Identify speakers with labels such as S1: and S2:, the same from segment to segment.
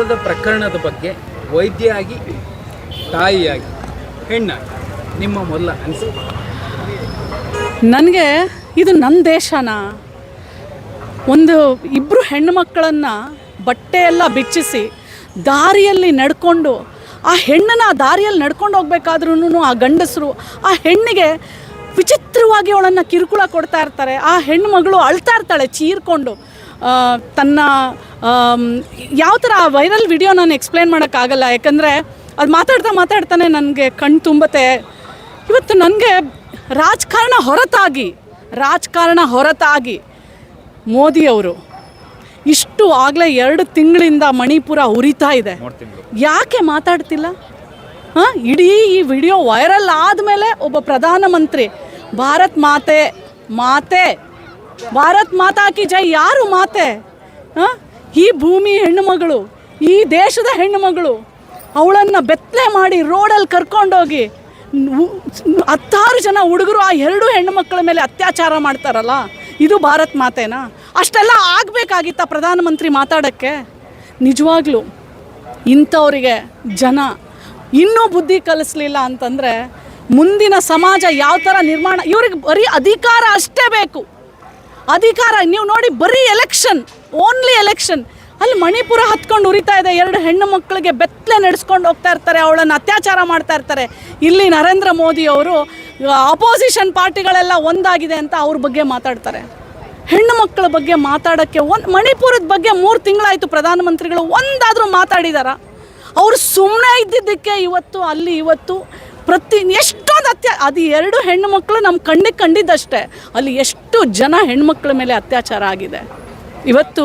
S1: ಮಣಿಪುರದ ಪ್ರಕರಣದ ಬಗ್ಗೆ ವೈದ್ಯ ಆಗಿ ತಾಯಿಯಾಗಿ, ಹೆಣ್ಣಾಗಿ ನಿಮ್ಮ ಮೊದಲ ಅನಿಸಿಕೆ.
S2: ನನಗೆ ಇದು ನನ್ನ ದೇಶನ? ಒಂದು ಇಬ್ಬರು ಹೆಣ್ಣು ಮಕ್ಕಳನ್ನು ಬಟ್ಟೆ ಬಿಚ್ಚಿಸಿ ದಾರಿಯಲ್ಲಿ ನಡ್ಕೊಂಡು, ಆ ಹೆಣ್ಣನ್ನು ಆ ದಾರಿಯಲ್ಲಿ ನಡ್ಕೊಂಡು ಹೋಗ್ಬೇಕಾದ್ರೂ ಆ ಗಂಡಸರು ಆ ಹೆಣ್ಣಿಗೆ ವಿಚಿತ್ರವಾಗಿ ಅವಳನ್ನು ಕಿರುಕುಳ ಕೊಡ್ತಾ ಇರ್ತಾರೆ. ಆ ಹೆಣ್ಣು ಮಗಳು ಅಳ್ತಾ ಇರ್ತಾಳೆ, ಚೀರ್ಕೊಂಡು. ತನ್ನ ಯಾವ ಥರ ಆ ವೈರಲ್ ವಿಡಿಯೋ ನಾನು ಎಕ್ಸ್ಪ್ಲೇನ್ ಮಾಡೋಕ್ಕಾಗಲ್ಲ. ಯಾಕಂದರೆ ಅದು ಮಾತಾಡ್ತಾ ಮಾತಾಡ್ತಾನೆ ನನಗೆ ಕಣ್ಣು ತುಂಬತ್ತೆ. ಇವತ್ತು ನನಗೆ ರಾಜಕಾರಣ ಹೊರತಾಗಿ ರಾಜಕಾರಣ ಹೊರತಾಗಿ ಮೋದಿಯವರು ಇಷ್ಟು ಆಗಲೇ ಎರಡು ತಿಂಗಳಿಂದ ಮಣಿಪುರ ಉರಿತಾ ಇದೆ. ಯಾಕೆ ಮಾತಾಡ್ತಿಲ್ಲ? ಹಾಂ? ಇಡೀ ಈ ವಿಡಿಯೋ ವೈರಲ್ ಆದಮೇಲೆ ಒಬ್ಬ ಪ್ರಧಾನಮಂತ್ರಿ ಭಾರತ್ ಮಾತೆ ಮಾತೆ. ಭಾರತ್ ಮಾತಾ ಕಿ ಜೈ, ಯಾರು ಮಾತೆ? ಹಾಂ? ಈ ಭೂಮಿ ಹೆಣ್ಣುಮಗಳು, ಈ ದೇಶದ ಹೆಣ್ಣುಮಗಳು, ಅವಳನ್ನು ಬೆತ್ತಲೆ ಮಾಡಿ ರೋಡಲ್ಲಿ ಕರ್ಕೊಂಡೋಗಿ ಹತ್ತಾರು ಜನ ಹುಡುಗರು ಆ ಎರಡು ಹೆಣ್ಣು ಮಕ್ಕಳ ಮೇಲೆ ಅತ್ಯಾಚಾರ ಮಾಡ್ತಾರಲ್ಲ, ಇದು ಭಾರತ್ ಮಾತೇನಾ? ಅಷ್ಟೆಲ್ಲ ಆಗಬೇಕಾಗಿತ್ತ ಪ್ರಧಾನಮಂತ್ರಿ ಮಾತಾಡೋಕ್ಕೆ? ನಿಜವಾಗ್ಲೂ ಇಂಥವರಿಗೆ ಜನ ಇನ್ನೂ ಬುದ್ಧಿ ಕಲಿಸ್ಲಿಲ್ಲ ಅಂತಂದರೆ ಮುಂದಿನ ಸಮಾಜ ಯಾವ ಥರ ನಿರ್ಮಾಣ, ಇವ್ರಿಗೆ ಬರೀ ಅಧಿಕಾರ ಅಷ್ಟೇ ಬೇಕು. ಅಧಿಕಾರ, ನೀವು ನೋಡಿ ಬರೀ ಎಲೆಕ್ಷನ್ ಓನ್ಲಿ ಎಲೆಕ್ಷನ್ ಅಲ್ಲಿ ಮಣಿಪುರ ಹತ್ಕೊಂಡು ಉರಿತಾ ಇದೆ, ಎರಡು ಹೆಣ್ಣು ಮಕ್ಕಳಿಗೆ ಬೆತ್ತಲೆ ನಡೆಸ್ಕೊಂಡು ಹೋಗ್ತಾ ಇರ್ತಾರೆ, ಅವಳನ್ನು ಅತ್ಯಾಚಾರ ಮಾಡ್ತಾ ಇರ್ತಾರೆ. ಇಲ್ಲಿ ನರೇಂದ್ರ ಮೋದಿ ಅವರು ಅಪೋಸಿಷನ್ ಪಾರ್ಟಿಗಳೆಲ್ಲ ಒಂದಾಗಿದೆ ಅಂತ ಅವ್ರ ಬಗ್ಗೆ ಮಾತಾಡ್ತಾರೆ. ಹೆಣ್ಣು ಮಕ್ಕಳ ಬಗ್ಗೆ ಮಾತಾಡೋಕ್ಕೆ ಒಂದು, ಮಣಿಪುರದ ಬಗ್ಗೆ ಮೂರು ತಿಂಗಳಾಯಿತು ಪ್ರಧಾನಮಂತ್ರಿಗಳು ಒಂದಾದರೂ ಮಾತಾಡಿದಾರ? ಅವರು ಸುಮ್ಮನೆ ಇದ್ದಿದ್ದಕ್ಕೆ ಇವತ್ತು, ಅಲ್ಲಿ ಇವತ್ತು ಪ್ರತಿ ಎಷ್ಟೊಂದು ಅತ್ಯ, ಅದು ಎರಡು ಹೆಣ್ಣು ಮಕ್ಕಳು ನಮ್ಮ ಕಣ್ಣಿಗೆ ಕಂಡಿದ್ದಷ್ಟೇ. ಅಲ್ಲಿ ಎಷ್ಟು ಜನ ಹೆಣ್ಮಕ್ಳ ಮೇಲೆ ಅತ್ಯಾಚಾರ ಆಗಿದೆ. ಇವತ್ತು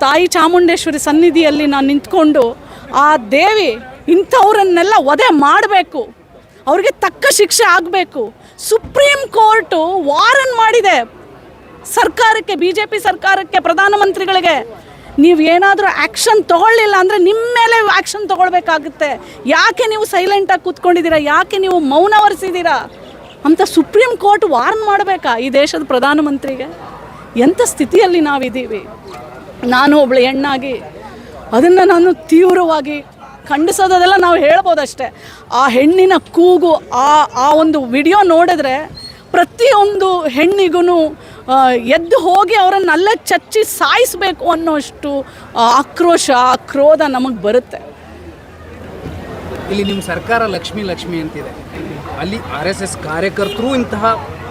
S2: ತಾಯಿ ಚಾಮುಂಡೇಶ್ವರಿ ಸನ್ನಿಧಿಯಲ್ಲಿ ನಾನು ನಿಂತ್ಕೊಂಡು, ಆ ದೇವಿ ಇಂಥವ್ರನ್ನೆಲ್ಲ ವಧೆ ಮಾಡಬೇಕು. ಅವ್ರಿಗೆ ತಕ್ಕ ಶಿಕ್ಷೆ ಆಗಬೇಕು. ಸುಪ್ರೀಂ ಕೋರ್ಟು ವಾರನ್ ಮಾಡಿದೆ. ಸರ್ಕಾರಕ್ಕೆ ಬಿ ಜೆ ಪಿ ಸರ್ಕಾರಕ್ಕೆ, ಪ್ರಧಾನಮಂತ್ರಿಗಳಿಗೆ ನೀವು ಏನಾದರೂ ಆ್ಯಕ್ಷನ್ ತೊಗೊಳ್ಳಿಲ್ಲ ಅಂದರೆ ನಿಮ್ಮ ಮೇಲೆ ಆ್ಯಕ್ಷನ್ ತೊಗೊಳ್ಬೇಕಾಗುತ್ತೆ. ಯಾಕೆ ನೀವು ಸೈಲೆಂಟಾಗಿ ಕೂತ್ಕೊಂಡಿದ್ದೀರಾ? ಯಾಕೆ ನೀವು ಮೌನ ಒರೆಸಿದ್ದೀರಾ? ಅಂತ ಸುಪ್ರೀಂ ಕೋರ್ಟ್ ವಾರ್ನ್ ಮಾಡಬೇಕಾ ಈ ದೇಶದ ಪ್ರಧಾನಮಂತ್ರಿಗೆ? ಎಂಥ ಸ್ಥಿತಿಯಲ್ಲಿ ನಾವಿದ್ದೀವಿ? ನಾನು ಒಬ್ಳು ಹೆಣ್ಣಾಗಿ. ಅದನ್ನು ನಾನು ತೀವ್ರವಾಗಿ ಖಂಡಿಸೋದೆಲ್ಲ ನಾವು ಹೇಳ್ಬೋದಷ್ಟೇ. ಆ ಹೆಣ್ಣಿನ ಕೂಗು, ಆ ಆ ಒಂದು ವಿಡಿಯೋ ನೋಡಿದ್ರೆ ಪ್ರತಿಯೊಂದು ಹೆಣ್ಣಿಗೂ ಎದ್ದು ಹೋಗಿ ಅವರನ್ನೆಲ್ಲ ಚಚ್ಚಿ ಸಾಯಿಸಬೇಕು ಅನ್ನೋಷ್ಟು ಆಕ್ರೋಶ ಕ್ರೋಧ ನಮಗೆ ಬರುತ್ತೆ.
S1: ಇಲ್ಲಿ ನಿಮ್ಮ ಸರ್ಕಾರ ಲಕ್ಷ್ಮಿ ಲಕ್ಷ್ಮಿ ಅಂತಿದೆ. ಅಲ್ಲಿ ಆರ್ ಎಸ್ ಎಸ್ ಕಾರ್ಯಕರ್ತರು ಇಂತಹ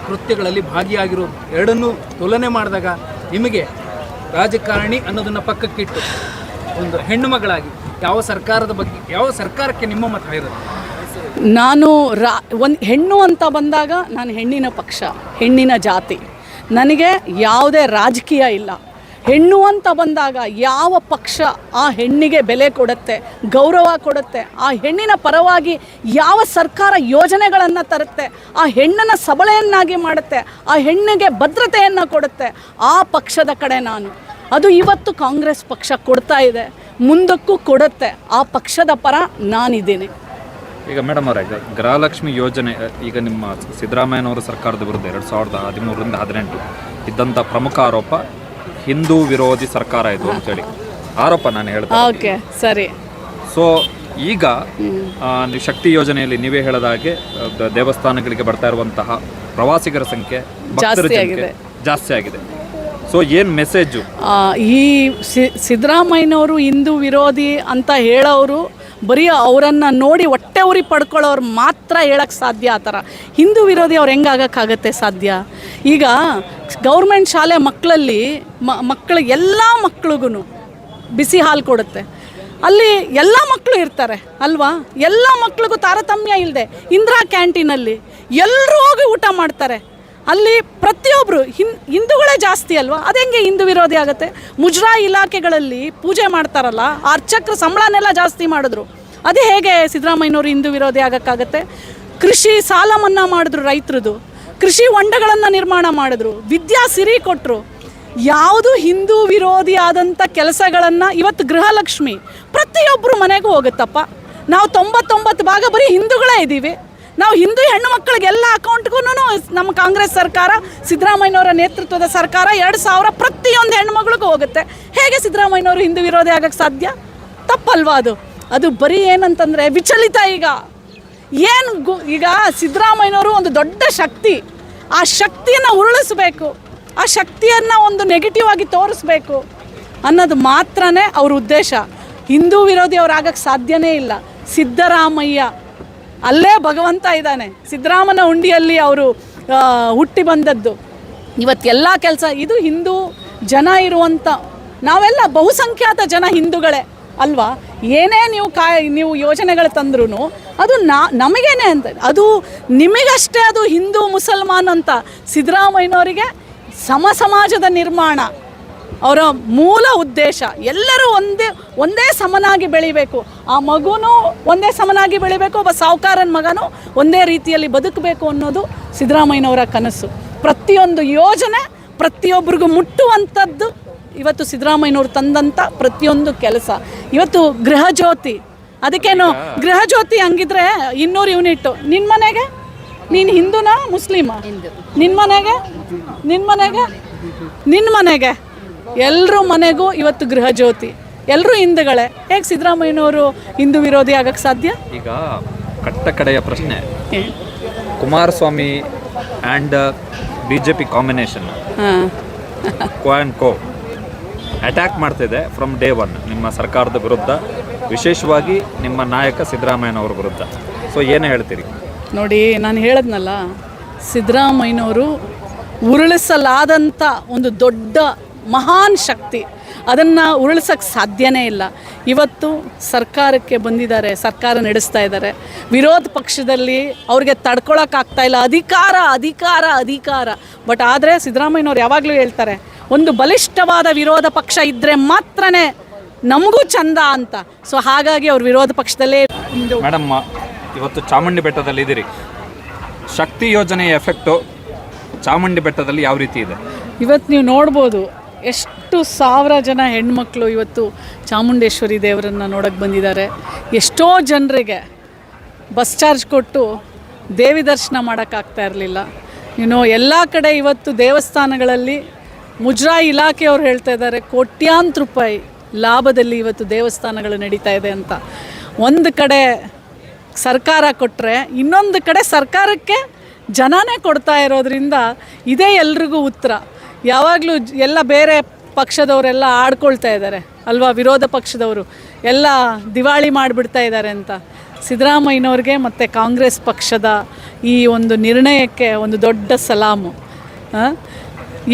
S1: ಕೃತ್ಯಗಳಲ್ಲಿ ಭಾಗಿಯಾಗಿರೋ ಎರಡನ್ನೂ ತುಲನೆ ಮಾಡಿದಾಗ ನಿಮಗೆ ರಾಜಕಾರಣಿ ಅನ್ನೋದನ್ನು ಪಕ್ಕಕ್ಕಿಟ್ಟು ಒಂದು ಹೆಣ್ಣು ಮಗಳಾಗಿ ಯಾವ ಸರ್ಕಾರದ ಬಗ್ಗೆ ಯಾವ ಸರ್ಕಾರಕ್ಕೆ ನಿಮ್ಮ ಮತ ಇರುತ್ತೆ
S2: ನಾನು ರಾ ಒಂದು ಹೆಣ್ಣು ಅಂತ ಬಂದಾಗ ನಾನು ಹೆಣ್ಣಿನ ಪಕ್ಷ ಹೆಣ್ಣಿನ ಜಾತಿ. ನನಗೆ ಯಾವುದೇ ರಾಜಕೀಯ ಇಲ್ಲ. ಹೆಣ್ಣು ಅಂತ ಬಂದಾಗ ಯಾವ ಪಕ್ಷ ಆ ಹೆಣ್ಣಿಗೆ ಬೆಲೆ ಕೊಡುತ್ತೆ, ಗೌರವ ಕೊಡುತ್ತೆ, ಆ ಹೆಣ್ಣಿನ ಪರವಾಗಿ ಯಾವ ಸರ್ಕಾರ ಯೋಜನೆಗಳನ್ನು ತರುತ್ತೆ, ಆ ಹೆಣ್ಣನ್ನು ಸಬಳೆಯನ್ನಾಗಿ ಮಾಡುತ್ತೆ, ಆ ಹೆಣ್ಣಿಗೆ ಭದ್ರತೆಯನ್ನು ಕೊಡುತ್ತೆ, ಆ ಪಕ್ಷದ ಕಡೆ ನಾನು. ಅದು ಇವತ್ತು ಕಾಂಗ್ರೆಸ್ ಪಕ್ಷ ಕೊಡ್ತಾ ಇದೆ, ಮುಂದಕ್ಕೂ ಕೊಡುತ್ತೆ, ಆ ಪಕ್ಷದ ಪರ ನಾನಿದ್ದೀನಿ.
S3: ಈಗ ಮೇಡಮ್ ಅವರೇ ಗೃಹಲಕ್ಷ್ಮಿ ಯೋಜನೆ ಈಗ ನಿಮ್ಮ ಸಿದ್ದರಾಮಯ್ಯನವರ ಸರ್ಕಾರದ ವಿರುದ್ಧ ಎರಡು ಸಾವಿರದ ಹದಿಮೂರರಿಂದ ಹದಿನೆಂಟು ಇದ್ದಂಥ ಪ್ರಮುಖ ಆರೋಪ ಹಿಂದೂ ವಿರೋಧಿ ಸರ್ಕಾರ ಇದು ಅಂತೇಳಿ ಆರೋಪ ನಾನು ಹೇಳ್ತೇನೆ
S2: ಓಕೆ ಸರಿ.
S3: ಸೊ ಈಗ ಶಕ್ತಿ ಯೋಜನೆಯಲ್ಲಿ ನೀವೇ ಹೇಳದ ಹಾಗೆ ದೇವಸ್ಥಾನಗಳಿಗೆ ಬರ್ತಾ ಇರುವಂತಹ ಪ್ರವಾಸಿಗರ ಸಂಖ್ಯೆ
S2: ಜಾಸ್ತಿ ಆಗಿದೆ.
S3: ಜಾಸ್ತಿ ಆಗಿದೆ. ಸೊ ಏನು ಮೆಸೇಜು
S2: ಈ ಸಿದ್ದರಾಮಯ್ಯನವರು ಹಿಂದೂ ವಿರೋಧಿ ಅಂತ ಹೇಳೋರು ಬರೀ ಅವರನ್ನು ನೋಡಿ ಹೊಟ್ಟೆ ಉರಿ ಪಡ್ಕೊಳ್ಳೋರು ಮಾತ್ರ ಹೇಳಕ್ಕೆ ಸಾಧ್ಯ ಆ ಥರ. ಹಿಂದೂ ವಿರೋಧಿ ಅವ್ರು ಹೆಂಗಾಗಕ್ಕಾಗತ್ತೆ ಸಾಧ್ಯ? ಈಗ ಗೌರ್ಮೆಂಟ್ ಶಾಲೆ ಮಕ್ಕಳಲ್ಲಿ ಮಕ್ಕಳು ಎಲ್ಲ ಮಕ್ಳಿಗೂ ಬಿಸಿ ಹಾಲು ಕೊಡುತ್ತೆ. ಅಲ್ಲಿ ಎಲ್ಲ ಮಕ್ಕಳು ಇರ್ತಾರೆ, ಅಲ್ವಾ? ಎಲ್ಲ ಮಕ್ಳಿಗೂ ತಾರತಮ್ಯ ಇಲ್ಲದೆ ಇಂದಿರಾ ಕ್ಯಾಂಟೀನಲ್ಲಿ ಎಲ್ಲರೂ ಹೋಗಿ ಊಟ ಮಾಡ್ತಾರೆ. ಅಲ್ಲಿ ಪ್ರತಿಯೊಬ್ಬರು ಹಿನ್, ಹಿಂದೂಗಳೇ ಜಾಸ್ತಿ ಅಲ್ವಾ? ಅದೆಂಗೆ ಹಿಂದೂ ವಿರೋಧಿ ಆಗುತ್ತೆ? ಮುಜರಾ ಇಲಾಖೆಗಳಲ್ಲಿ ಪೂಜೆ ಮಾಡ್ತಾರಲ್ಲ, ಅರ್ಚಕರ ಸಂಬಳನೆಲ್ಲ ಜಾಸ್ತಿ ಮಾಡಿದ್ರು. ಅದೇ ಹೇಗೆ ಸಿದ್ದರಾಮಯ್ಯನವರು ಹಿಂದೂ ವಿರೋಧಿ ಆಗಕ್ಕಾಗತ್ತೆ? ಕೃಷಿ ಸಾಲ ಮನ್ನಾ ಮಾಡಿದ್ರು ರೈತರದು. ಕೃಷಿ ಹೊಂಡಗಳನ್ನು ನಿರ್ಮಾಣ ಮಾಡಿದ್ರು. ವಿದ್ಯಾ ಸಿರಿ ಕೊಟ್ಟರು ಯಾವುದು ಹಿಂದೂ ವಿರೋಧಿ ಆದಂಥ ಕೆಲಸಗಳನ್ನು ಇವತ್ತು ಗೃಹಲಕ್ಷ್ಮಿ ಪ್ರತಿಯೊಬ್ಬರು ಮನೆಗೂ ಹೋಗುತ್ತಪ್ಪ. ನಾವು ತೊಂಬತ್ತೊಂಬತ್ತು ಭಾಗ ಬರೀ ಹಿಂದೂಗಳೇ ಇದ್ದೀವಿ. ನಾವು ಹಿಂದೂ ಹೆಣ್ಣು ಮಕ್ಕಳಿಗೆ ಎಲ್ಲ ಅಕೌಂಟ್ಗೂ ನಮ್ಮ ಕಾಂಗ್ರೆಸ್ ಸರ್ಕಾರ, ಸಿದ್ದರಾಮಯ್ಯನವರ ನೇತೃತ್ವದ ಸರ್ಕಾರ ಎರಡು ಸಾವಿರ ಪ್ರತಿಯೊಂದು ಹೆಣ್ಣು ಮಗಳಿಗೂ ಹೋಗುತ್ತೆ. ಹೇಗೆ ಸಿದ್ದರಾಮಯ್ಯನವರು ಹಿಂದೂ ವಿರೋಧಿ ಆಗಕ್ಕೆ ಸಾಧ್ಯ? ತಪ್ಪಲ್ವಾ ಅದು? ಅದು ಬರೀ ಏನಂತಂದರೆ ವಿಚಲಿತ ಈಗ. ಏನು ಗು ಈಗ ಸಿದ್ದರಾಮಯ್ಯನವರು ಒಂದು ದೊಡ್ಡ ಶಕ್ತಿ. ಆ ಶಕ್ತಿಯನ್ನು ಉರುಳಿಸ್ಬೇಕು. ಆ ಶಕ್ತಿಯನ್ನು ಒಂದು ನೆಗೆಟಿವ್ ಆಗಿ ತೋರಿಸ್ಬೇಕು ಅನ್ನೋದು ಮಾತ್ರನೇ ಅವ್ರ ಉದ್ದೇಶ. ಹಿಂದೂ ವಿರೋಧಿ ಅವ್ರು ಆಗಕ್ಕೆ ಸಾಧ್ಯನೇ ಇಲ್ಲ. ಸಿದ್ದರಾಮಯ್ಯ ಅಲ್ಲೇ ಭಗವಂತ ಇದ್ದಾನೆ. ಸಿದ್ದರಾಮನ ಉಂಡಿಯಲ್ಲಿ ಅವರು ಹುಟ್ಟಿ ಬಂದದ್ದು. ಇವತ್ತೆಲ್ಲ ಕೆಲಸ, ಇದು ಹಿಂದೂ ಜನ ಇರುವಂಥ ನಾವೆಲ್ಲ ಬಹುಸಂಖ್ಯಾತ ಜನ ಹಿಂದೂಗಳೇ ಅಲ್ವಾ? ಏನೇ ನೀವು ಕಾ ನೀವು ಯೋಜನೆಗಳು ತಂದ್ರೂ ಅದು ನಾ ನಮಗೇನೆ ಅಂತ, ಅದು ನಿಮಗಷ್ಟೇ ಅದು ಹಿಂದೂ ಮುಸಲ್ಮಾನ್ ಅಂತ ಸಿದ್ದರಾಮಯ್ಯನವರಿಗೆ ಸಮ ಸಮಾಜದ ನಿರ್ಮಾಣ, ಅವರ ಮೂಲ ಉದ್ದೇಶ, ಎಲ್ಲರೂ ಒಂದೇ ಒಂದೇ ಸಮನಾಗಿ ಬೆಳಿಬೇಕು. ಆ ಮಗುನೂ ಒಂದೇ ಸಮನಾಗಿ ಬೆಳಿಬೇಕು, ಒಬ್ಬ ಸಾಹುಕಾರನ ಮಗನೂ ಒಂದೇ ರೀತಿಯಲ್ಲಿ ಬದುಕಬೇಕು ಅನ್ನೋದು ಸಿದ್ದರಾಮಯ್ಯನವರ ಕನಸು. ಪ್ರತಿಯೊಂದು ಯೋಜನೆ ಪ್ರತಿಯೊಬ್ಬರಿಗೂ ಮುಟ್ಟುವಂಥದ್ದು ಇವತ್ತು ಸಿದ್ದರಾಮಯ್ಯನವರು ತಂದಂಥ ಪ್ರತಿಯೊಂದು ಕೆಲಸ. ಇವತ್ತು ಗೃಹ ಜ್ಯೋತಿ. ಅದಕ್ಕೇನು ಗೃಹ ಜ್ಯೋತಿ ಹಂಗಿದ್ರೆ ಇನ್ನೂರು ಯೂನಿಟ್. ನಿನ್ನ ಮನೆಗೆ? ನೀನು ಹಿಂದೂನಾ ಮುಸ್ಲಿಮಾ? ನಿನ್ನ ಮನೆಗೆ? ನಿನ್ನ ಮನೆಗೆ? ನಿನ್ನ ಮನೆಗೆ. ಎಲ್ಲರೂ ಮನೆಗೂ ಇವತ್ತು ಗೃಹ ಜ್ಯೋತಿ. ಎಲ್ಲರೂ ಹಿಂದೂಗಳೇ. ಹೇಗೆ ಸಿದ್ದರಾಮಯ್ಯನವರು ಹಿಂದೂ ವಿರೋಧಿ ಆಗಕ್ಕೆ ಸಾಧ್ಯ?
S3: ಈಗ ಕಟ್ಟ ಕಡೆಯ ಪ್ರಶ್ನೆ. Kumaraswamy and B J P combination
S2: ಹಾಂ.
S3: ಕೋ ಆ್ಯಂಡ್ ಕೋ ಅಟ್ಯಾಕ್ ಮಾಡ್ತಿದೆ ಫ್ರಮ್ ಡೇ ಒನ್ ನಿಮ್ಮ ಸರ್ಕಾರದ ವಿರುದ್ಧ, ವಿಶೇಷವಾಗಿ ನಿಮ್ಮ ನಾಯಕ ಸಿದ್ದರಾಮಯ್ಯನವ್ರ ವಿರುದ್ಧ. ಸೊ ಏನು ಹೇಳ್ತೀರಿ?
S2: ನೋಡಿ, ನಾನು ಹೇಳದ್ನಲ್ಲ, ಸಿದ್ದರಾಮಯ್ಯನವರು ಉರುಳಿಸಲಾದಂಥ ಒಂದು ದೊಡ್ಡ ಮಹಾನ್ ಶಕ್ತಿ. ಅದನ್ನು ಉರುಳಿಸೋಕ್ಕೆ ಸಾಧ್ಯನೇ ಇಲ್ಲ. ಇವತ್ತು ಸರ್ಕಾರಕ್ಕೆ ಬಂದಿದ್ದಾರೆ, ಸರ್ಕಾರ ನಡೆಸ್ತಾ ಇದ್ದಾರೆ. ವಿರೋಧ ಪಕ್ಷದಲ್ಲಿ ಅವ್ರಿಗೆ ತಡ್ಕೊಳಕ್ಕಾಗ್ತಾ ಇಲ್ಲ. ಅಧಿಕಾರ ಅಧಿಕಾರ ಅಧಿಕಾರ. ಬಟ್ ಆದರೆ ಸಿದ್ದರಾಮಯ್ಯನವ್ರು ಯಾವಾಗಲೂ ಹೇಳ್ತಾರೆ ಒಂದು ಬಲಿಷ್ಠವಾದ ವಿರೋಧ ಪಕ್ಷ ಇದ್ದರೆ ಮಾತ್ರನೇ ನಮಗೂ ಚಂದ ಅಂತ. ಸೊ ಹಾಗಾಗಿ ಅವ್ರ ವಿರೋಧ ಪಕ್ಷದಲ್ಲೇ
S3: ಮೇಡಮ್ ಇವತ್ತು ಚಾಮುಂಡಿ ಬೆಟ್ಟದಲ್ಲಿ ಇದ್ದೀರಿ ಶಕ್ತಿ ಯೋಜನೆಯ ಎಫೆಕ್ಟು ಚಾಮುಂಡಿ ಬೆಟ್ಟದಲ್ಲಿ ಯಾವ ರೀತಿ ಇದೆ?
S2: ಇವತ್ತು ನೀವು ನೋಡ್ಬೋದು ಎಷ್ಟು ಸಾವಿರ ಜನ ಹೆಣ್ಮಕ್ಳು ಇವತ್ತು ಚಾಮುಂಡೇಶ್ವರಿ ದೇವರನ್ನು ನೋಡಕ್ಕೆ ಬಂದಿದ್ದಾರೆ. ಎಷ್ಟೋ ಜನರಿಗೆ ಬಸ್ ಚಾರ್ಜ್ ಕೊಟ್ಟು ದೇವಿ ದರ್ಶನ ಮಾಡೋಕ್ಕಾಗ್ತಾ ಇರಲಿಲ್ಲ. ಇನ್ನು ಎಲ್ಲ ಕಡೆ ಇವತ್ತು ದೇವಸ್ಥಾನಗಳಲ್ಲಿ ಮುಜರಾಯಿ ಇಲಾಖೆಯವ್ರು ಹೇಳ್ತಾ ಇದ್ದಾರೆ, ಕೋಟ್ಯಾಂತರ ರೂಪಾಯಿ ಲಾಭದಲ್ಲಿ ಇವತ್ತು ದೇವಸ್ಥಾನಗಳು ನಡೀತಾ ಇದೆ ಅಂತ. ಒಂದು ಕಡೆ ಸರ್ಕಾರ ಕೊಟ್ಟರೆ ಇನ್ನೊಂದು ಕಡೆ ಸರ್ಕಾರಕ್ಕೆ ಜನನೇ ಕೊಡ್ತಾ ಇರೋದ್ರಿಂದ ಇದೇ ಎಲ್ರಿಗೂ ಉತ್ತರ. ಯಾವಾಗಲೂ ಎಲ್ಲ ಬೇರೆ ಪಕ್ಷದವರೆಲ್ಲ ಆಡ್ಕೊಳ್ತಾ ಇದ್ದಾರೆ, ಅಲ್ವಾ ವಿರೋಧ ಪಕ್ಷದವರು? ಎಲ್ಲ ದಿವಾಳಿ ಮಾಡಿಬಿಡ್ತಾ ಇದ್ದಾರೆ ಅಂತ. ಸಿದ್ದರಾಮಯ್ಯನವ್ರಿಗೆ ಮತ್ತು ಕಾಂಗ್ರೆಸ್ ಪಕ್ಷದ ಈ ಒಂದು ನಿರ್ಣಯಕ್ಕೆ ಒಂದು ದೊಡ್ಡ ಸಲಾಮು.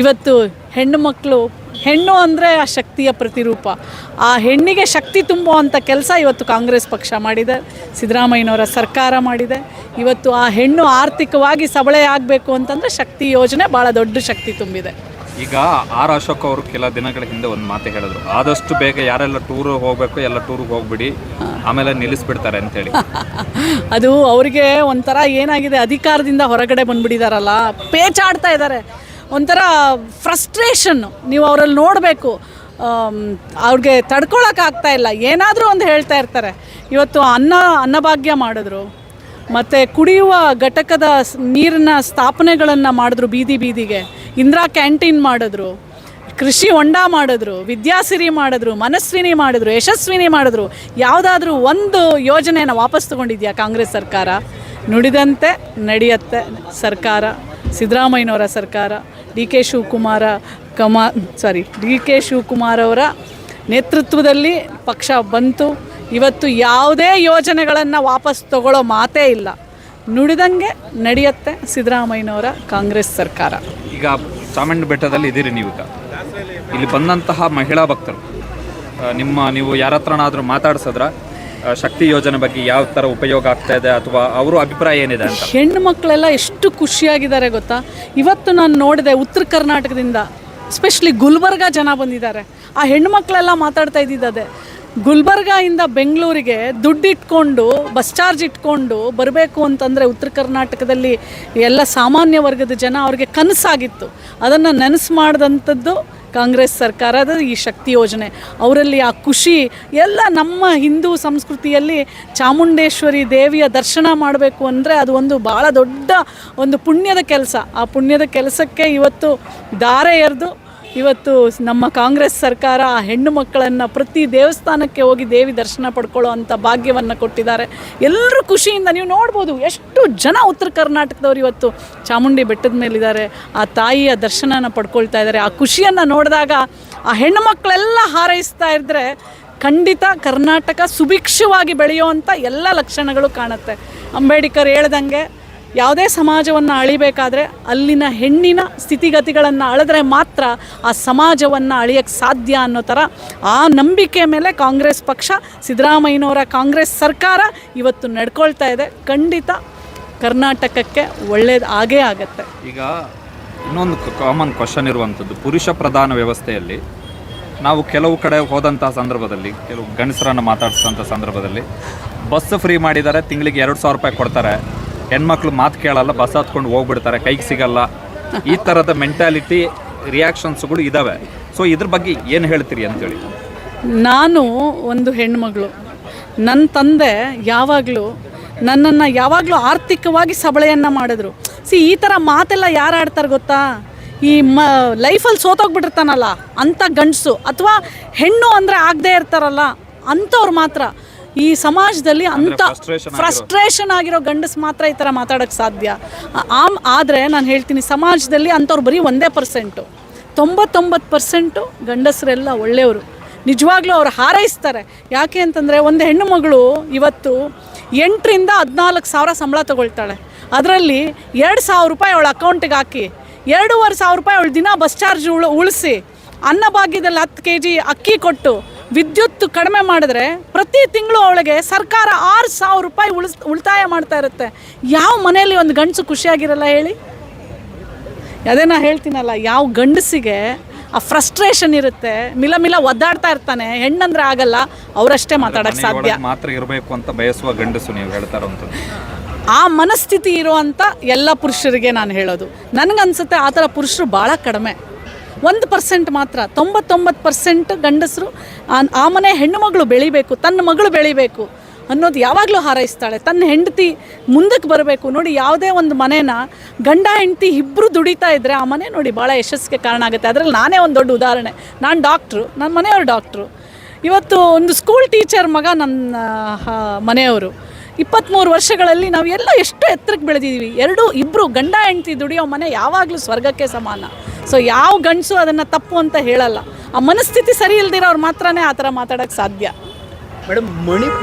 S2: ಇವತ್ತು ಹೆಣ್ಣು ಮಕ್ಕಳು ಹೆಣ್ಣು ಅಂದರೆ ಆ ಶಕ್ತಿಯ ಪ್ರತಿರೂಪ. ಆ ಹೆಣ್ಣಿಗೆ ಶಕ್ತಿ ತುಂಬುವಂಥ ಕೆಲಸ ಇವತ್ತು ಕಾಂಗ್ರೆಸ್ ಪಕ್ಷ ಮಾಡಿದೆ ಸಿದ್ದರಾಮಯ್ಯನವರ ಸರ್ಕಾರ ಮಾಡಿದೆ. ಇವತ್ತು ಆ ಹೆಣ್ಣು ಆರ್ಥಿಕವಾಗಿ ಸಬಳೆ ಆಗಬೇಕು ಅಂತಂದರೆ ಶಕ್ತಿ ಯೋಜನೆ ಭಾಳ ದೊಡ್ಡ ಶಕ್ತಿ ತುಂಬಿದೆ.
S3: ಈಗ ಆರ್ ಅಶೋಕ್ ಅವರು ಕೆಲ ದಿನಗಳ ಹಿಂದೆ ಒಂದು ಮಾತು ಹೇಳಿದ್ರು ಆದಷ್ಟು ಬೇಗ ಯಾರೆಲ್ಲ ಟೂರ್ ಹೋಗಬೇಕು ಎಲ್ಲ ಟೂರ್ಗೆ ಹೋಗ್ಬಿಡಿ ಆಮೇಲೆ ನಿಲ್ಲಿಸ್ಬಿಡ್ತಾರೆ ಅಂತೇಳಿ.
S2: ಅದು ಅವರಿಗೆ ಒಂಥರ ಏನಾಗಿದೆ ಅಧಿಕಾರದಿಂದ ಹೊರಗಡೆ ಬಂದ್ಬಿಟ್ಟಿದಾರಲ್ಲ ಪೇಚಾಡ್ತಾ ಇದ್ದಾರೆ ಒಂಥರ ಫ್ರಸ್ಟ್ರೇಷನ್ನು ನೀವು ಅವರಲ್ಲಿ ನೋಡಬೇಕು. ಅವ್ರಿಗೆ ತಡ್ಕೊಳಕ್ಕಾಗ್ತಾ ಇಲ್ಲ. ಏನಾದರೂ ಒಂದು ಹೇಳ್ತಾ ಇರ್ತಾರೆ. ಇವತ್ತು ಅನ್ನ, ಅನ್ನಭಾಗ್ಯ ಮಾಡಿದ್ರು. ಮತ್ತು ಕುಡಿಯುವ ಘಟಕದ ನೀರಿನ ಸ್ಥಾಪನೆಗಳನ್ನು ಮಾಡಿದ್ರು ಬೀದಿ ಬೀದಿಗೆ. ಇಂದಿರಾ ಕ್ಯಾಂಟೀನ್ ಮಾಡಿದ್ರು. ಕೃಷಿ ಹೊಂಡ ಮಾಡಿದ್ರು. ವಿದ್ಯಾಸಿರಿ ಮಾಡಿದ್ರು. ಮನಸ್ವಿನಿ ಮಾಡಿದ್ರು. ಯಶಸ್ವಿನಿ ಮಾಡಿದ್ರು. ಯಾವುದಾದ್ರೂ ಒಂದು ಯೋಜನೆಯನ್ನು ವಾಪಸ್ ತೊಗೊಂಡಿದೆಯಾ ಕಾಂಗ್ರೆಸ್ ಸರ್ಕಾರ? ನುಡಿದಂತೆ ನಡೆಯುತ್ತೆ ಸರ್ಕಾರ. ಸಿದ್ದರಾಮಯ್ಯನವರ ಸರ್ಕಾರ, D K Shivakumara comma sorry D K Shivakumar ಅವರ ನೇತೃತ್ವದಲ್ಲಿ ಪಕ್ಷ ಬಂತು. ಇವತ್ತು ಯಾವುದೇ ಯೋಜನೆಗಳನ್ನು ವಾಪಸ್ ತಗೊಳ್ಳೋ ಮಾತೇ ಇಲ್ಲ. ನುಡಿದಂಗೆ ನಡೆಯುತ್ತೆ ಸಿದ್ದರಾಮಯ್ಯನವರ ಕಾಂಗ್ರೆಸ್ ಸರ್ಕಾರ.
S3: ಈಗ ಚಾಮಣ್ಣ ಬೆಟ್ಟದಲ್ಲಿ ಇದ್ದೀರಿ ನೀವು ಇಲ್ಲಿ ಬಂದಂತಹ ಮಹಿಳಾ ಭಕ್ತರು ನಿಮ್ಮ ನೀವು ಯಾರ ಹತ್ರನಾದರೂ ಮಾತಾಡ್ಸಿದ್ರ ಶಕ್ತಿ ಯೋಜನೆ ಬಗ್ಗೆ ಯಾವ ಥರ ಉಪಯೋಗ ಆಗ್ತಾ ಇದೆ ಅಥವಾ ಅವರ ಅಭಿಪ್ರಾಯ ಏನಿದೆ ಅಂತ?
S2: ಹೆಣ್ಣು ಮಕ್ಕಳೆಲ್ಲ ಎಷ್ಟು ಖುಷಿಯಾಗಿದ್ದಾರೆ ಗೊತ್ತಾ? ಇವತ್ತು ನಾನು ನೋಡಿದೆ ಉತ್ತರ ಕರ್ನಾಟಕದಿಂದ ಸ್ಪೆಷಲಿ ಗುಲ್ಬರ್ಗ ಜನ ಬಂದಿದ್ದಾರೆ. ಆ ಹೆಣ್ಣು ಮಕ್ಕಳೆಲ್ಲ ಮಾತಾಡ್ತಾ ಇದ್ದಿದ್ದೆ ಗುಲ್ಬರ್ಗಾಯಿಂದ ಬೆಂಗಳೂರಿಗೆ ದುಡ್ಡು ಇಟ್ಕೊಂಡು, ಬಸ್ ಚಾರ್ಜ್ ಇಟ್ಕೊಂಡು ಬರಬೇಕು ಅಂತಂದರೆ ಉತ್ತರ ಕರ್ನಾಟಕದಲ್ಲಿ ಎಲ್ಲ ಸಾಮಾನ್ಯ ವರ್ಗದ ಜನ ಅವ್ರಿಗೆ ಕನಸಾಗಿತ್ತು. ಅದನ್ನು ನೆನಸು ಮಾಡಿದಂಥದ್ದು ಕಾಂಗ್ರೆಸ್ ಸರ್ಕಾರದ ಈ ಶಕ್ತಿ ಯೋಜನೆ, ಅವರಲ್ಲಿ ಆ ಖುಷಿ, ಎಲ್ಲ ನಮ್ಮ ಹಿಂದೂ ಸಂಸ್ಕೃತಿಯಲ್ಲಿ ಚಾಮುಂಡೇಶ್ವರಿ ದೇವಿಯ ದರ್ಶನ ಮಾಡಬೇಕು ಅಂದರೆ ಅದು ಒಂದು ಭಾಳ ದೊಡ್ಡ ಒಂದು ಪುಣ್ಯದ ಕೆಲಸ. ಆ ಪುಣ್ಯದ ಕೆಲಸಕ್ಕೆ ಇವತ್ತು ದಾರೆ ಎರೆದು ಇವತ್ತು ನಮ್ಮ ಕಾಂಗ್ರೆಸ್ ಸರ್ಕಾರ ಆ ಹೆಣ್ಣು ಮಕ್ಕಳನ್ನು ಪ್ರತಿ ದೇವಸ್ಥಾನಕ್ಕೆ ಹೋಗಿ ದೇವಿ ದರ್ಶನ ಪಡ್ಕೊಳ್ಳೋ ಅಂಥ ಭಾಗ್ಯವನ್ನು ಕೊಟ್ಟಿದ್ದಾರೆ. ಎಲ್ಲರೂ ಖುಷಿಯಿಂದ ನೀವು ನೋಡ್ಬೋದು ಎಷ್ಟು ಜನ ಉತ್ತರ ಕರ್ನಾಟಕದವ್ರು ಇವತ್ತು ಚಾಮುಂಡಿ ಬೆಟ್ಟದ ಮೇಲಿದ್ದಾರೆ. ಆ ತಾಯಿಯ ದರ್ಶನನ ಪಡ್ಕೊಳ್ತಾ ಇದ್ದಾರೆ. ಆ ಖುಷಿಯನ್ನು ನೋಡಿದಾಗ ಆ ಹೆಣ್ಣು ಮಕ್ಕಳೆಲ್ಲ ಹಾರೈಸ್ತಾ ಇದ್ದರೆ ಖಂಡಿತ ಕರ್ನಾಟಕ ಸುಭಿಕ್ಷವಾಗಿ ಬೆಳೆಯುವಂಥ ಎಲ್ಲ ಲಕ್ಷಣಗಳು ಕಾಣುತ್ತೆ. ಅಂಬೇಡ್ಕರ್ ಹೇಳ್ದಂಗೆ ಯಾವುದೇ ಸಮಾಜವನ್ನು ಅಳಿಬೇಕಾದ್ರೆ ಅಲ್ಲಿನ ಹೆಣ್ಣಿನ ಸ್ಥಿತಿಗತಿಗಳನ್ನು ಅಳೆದ್ರೆ ಮಾತ್ರ ಆ ಸಮಾಜವನ್ನು ಅಳಿಯಕ್ಕೆ ಸಾಧ್ಯ ಅನ್ನೋ ಥರ ಆ ನಂಬಿಕೆ ಮೇಲೆ ಕಾಂಗ್ರೆಸ್ ಪಕ್ಷ, ಸಿದ್ದರಾಮಯ್ಯನವರ ಕಾಂಗ್ರೆಸ್ ಸರ್ಕಾರ ಇವತ್ತು ನಡ್ಕೊಳ್ತಾ ಇದೆ. ಖಂಡಿತ ಕರ್ನಾಟಕಕ್ಕೆ ಒಳ್ಳೇದು ಆಗೇ ಆಗತ್ತೆ.
S3: ಈಗ ಇನ್ನೊಂದು ಕಾಮನ್ ಕ್ವಶನ್ ಇರುವಂಥದ್ದು. ಪುರುಷ ಪ್ರಧಾನ ವ್ಯವಸ್ಥೆಯಲ್ಲಿ ನಾವು ಕೆಲವು ಕಡೆ ಹೋದಂತಹ ಸಂದರ್ಭದಲ್ಲಿ, ಕೆಲವು ಗಂಡಸರನ್ನು ಮಾತಾಡಿಸಿದಂಥ ಸಂದರ್ಭದಲ್ಲಿ ಬಸ್ ಫ್ರೀ ಮಾಡಿದ್ದಾರೆ, ತಿಂಗಳಿಗೆ ಎರಡು ಸಾವಿರ ರೂಪಾಯಿ ಕೊಡ್ತಾರೆ. ಹೆಣ್ಮಕ್ಳು ಮಾತು ಕೇಳಲ್ಲ, ಬಸ್ ಹತ್ಕೊಂಡು ಹೋಗ್ಬಿಡ್ತಾರೆ, ಕೈಗೆ ಸಿಗಲ್ಲ. ಈ ಥರದ ಮೆಂಟಾಲಿಟಿ ರಿಯಾಕ್ಷನ್ಸ್ಗಳು ಇದ್ದಾವೆ ಸೊ ಇದ್ರ ಬಗ್ಗೆ ಏನು ಹೇಳ್ತೀರಿ ಅಂತೇಳಿ?
S2: ನಾನು ಒಂದು ಹೆಣ್ಮಗಳು. ನನ್ನ ತಂದೆ ಯಾವಾಗಲೂ ನನ್ನನ್ನು ಯಾವಾಗಲೂ ಆರ್ಥಿಕವಾಗಿ ಸಬಳೆಯನ್ನು ಮಾಡಿದ್ರು. ಸಿ ಈ ಥರ ಮಾತೆಲ್ಲ ಯಾರು ಆಡ್ತಾರೆ ಗೊತ್ತಾ? ಈ ಮ, ಲೈಫಲ್ಲಿ ಸೋತೋಗ್ಬಿಟ್ಟಿರ್ತಾನಲ್ಲ ಅಂಥ ಗಂಡಸು. ಅಥವಾ ಹೆಣ್ಣು ಅಂದರೆ ಆಗದೆ ಇರ್ತಾರಲ್ಲ ಅಂಥವ್ರು ಮಾತ್ರ. ಈ ಸಮಾಜದಲ್ಲಿ
S3: ಅಂತ
S2: ಫ್ರಸ್ಟ್ರೇಷನ್ ಆಗಿರೋ ಗಂಡಸ್ ಮಾತ್ರ ಈ ಥರ ಮಾತಾಡೋಕೆ ಸಾಧ್ಯ. ಆಮ್ ಆದರೆ ನಾನು ಹೇಳ್ತೀನಿ ಸಮಾಜದಲ್ಲಿ ಅಂಥವ್ರು ಬರೀ ಒಂದೇ ಪರ್ಸೆಂಟು. ತೊಂಬತ್ತೊಂಬತ್ತು ಪರ್ಸೆಂಟು ಗಂಡಸರೆಲ್ಲ ಒಳ್ಳೆಯವರು. ನಿಜವಾಗ್ಲೂ ಅವ್ರು ಹಾರೈಸ್ತಾರೆ. ಯಾಕೆ ಅಂತಂದರೆ ಒಂದು ಹೆಣ್ಣು ಮಗಳು ಇವತ್ತು ಎಂಟರಿಂದ ಹದಿನಾಲ್ಕು ಸಾವಿರ ಸಂಬಳ ತಗೊಳ್ತಾಳೆ. ಅದರಲ್ಲಿ ಎರಡು ಸಾವಿರ ರೂಪಾಯಿ ಅವಳ ಅಕೌಂಟಿಗೆ ಹಾಕಿ ಎರಡೂವರೆ ಸಾವಿರ ರೂಪಾಯಿ ಅವಳು ದಿನ ಬಸ್ ಚಾರ್ಜ್ ಉಳು ಉಳಿಸಿ ಅನ್ನಭಾಗ್ಯದಲ್ಲಿ ಹತ್ತು ಕೆ ಜಿ ಅಕ್ಕಿ ಕೊಟ್ಟು ವಿದ್ಯುತ್ ಕಡಿಮೆ ಮಾಡಿದ್ರೆ ಪ್ರತಿ ತಿಂಗಳು ಅವಳಿಗೆ ಸರ್ಕಾರ ಆರು ಸಾವಿರ ರೂಪಾಯಿ ಉಳಿಸ್ ಉಳಿತಾಯ ಮಾಡ್ತಾ ಇರುತ್ತೆ. ಯಾವ ಮನೆಯಲ್ಲಿ ಒಂದು ಗಂಡಸು ಖುಷಿಯಾಗಿರಲ್ಲ ಹೇಳಿ? ಅದೇ ನಾ ಹೇಳ್ತೀನಲ್ಲ ಯಾವ ಗಂಡಸಿಗೆ ಆ ಫ್ರಸ್ಟ್ರೇಷನ್ ಇರುತ್ತೆ ಮಿಲ ಮಿಲ ಒದ್ದಾಡ್ತಾ ಇರ್ತಾನೆ ಹೆಣ್ಣಂದ್ರೆ ಆಗಲ್ಲ ಅವರಷ್ಟೇ ಮಾತಾಡಕ್ಕೆ ಸಾಧ್ಯ.
S3: ಮಾತ್ರ ಇರಬೇಕು ಅಂತ ಬಯಸುವ ಗಂಡಸು ನೀವು ಹೇಳ್ತಾ
S2: ಆ ಮನಸ್ಥಿತಿ ಇರುವಂಥ ಎಲ್ಲ ಪುರುಷರಿಗೆ ನಾನು ಹೇಳೋದು. ನನಗನ್ಸುತ್ತೆ ಆ ಥರ ಪುರುಷರು ಭಾಳ ಕಡಿಮೆ. ಒಂದು ಪರ್ಸೆಂಟ್ ಮಾತ್ರ, ತೊಂಬತ್ತೊಂಬತ್ತು ಪರ್ಸೆಂಟ್ ಗಂಡಸರು, ಆ- ಮನೆ ಹೆಣ್ಣು ಮಗಳು ಬೆಳಿಬೇಕು, ತನ್ನ ಮಗಳು ಬೆಳಿಬೇಕು ಅನ್ನೋದು ಯಾವಾಗಲೂ ಹಾರೈಸ್ತಾಳೆ. ತನ್ನ ಹೆಂಡತಿ ಮುಂದಕ್ಕೆ ಬರಬೇಕು. ನೋಡಿ, ಯಾವುದೇ ಒಂದು ಮನೇನ ಗಂಡ ಹೆಂಡತಿ ಇಬ್ಬರು ದುಡಿತಾ ಇದ್ದರೆ ಆ ಮನೆ ನೋಡಿ ಭಾಳ ಯಶಸ್ಸಿಗೆ ಕಾರಣ ಆಗುತ್ತೆ. ಅದರಲ್ಲಿ ನಾನೇ ಒಂದು ದೊಡ್ಡ ಉದಾಹರಣೆ. ನಾನು ಡಾಕ್ಟ್ರು ನನ್ನ ಮನೆಯವರು ಡಾಕ್ಟ್ರು ಇವತ್ತು ಒಂದು ಸ್ಕೂಲ್ ಟೀಚರ್ ಮಗ ನನ್ನ ಮನೆಯವರು. ಇಪ್ಪತ್ತ್ಮೂರು ವರ್ಷಗಳಲ್ಲಿ ನಾವು ಎಲ್ಲ ಎಷ್ಟು ಎತ್ತರಕ್ಕೆ ಬೆಳೆದಿದ್ದೀವಿ? ಎರಡು ಇಬ್ಬರು ಗಂಡ ಹೆಂಡ್ತಿ ದುಡಿಯೋ ಮನೆ ಯಾವಾಗಲೂ ಸ್ವರ್ಗಕ್ಕೆ ಸಮಾನ. ಸೊ ಯಾವ ಗಂಡಸು ಅದನ್ನು ತಪ್ಪು ಅಂತ ಹೇಳಲ್ಲ. ಆ ಮನಸ್ಥಿತಿ ಸರಿ ಇಲ್ದಿರೋರು ಮಾತ್ರನೇ ಆ ಥರ ಮಾತಾಡೋಕ್ಕೆ ಸಾಧ್ಯ.
S1: ಮೇಡಮ್, ಮಣಿಪುರ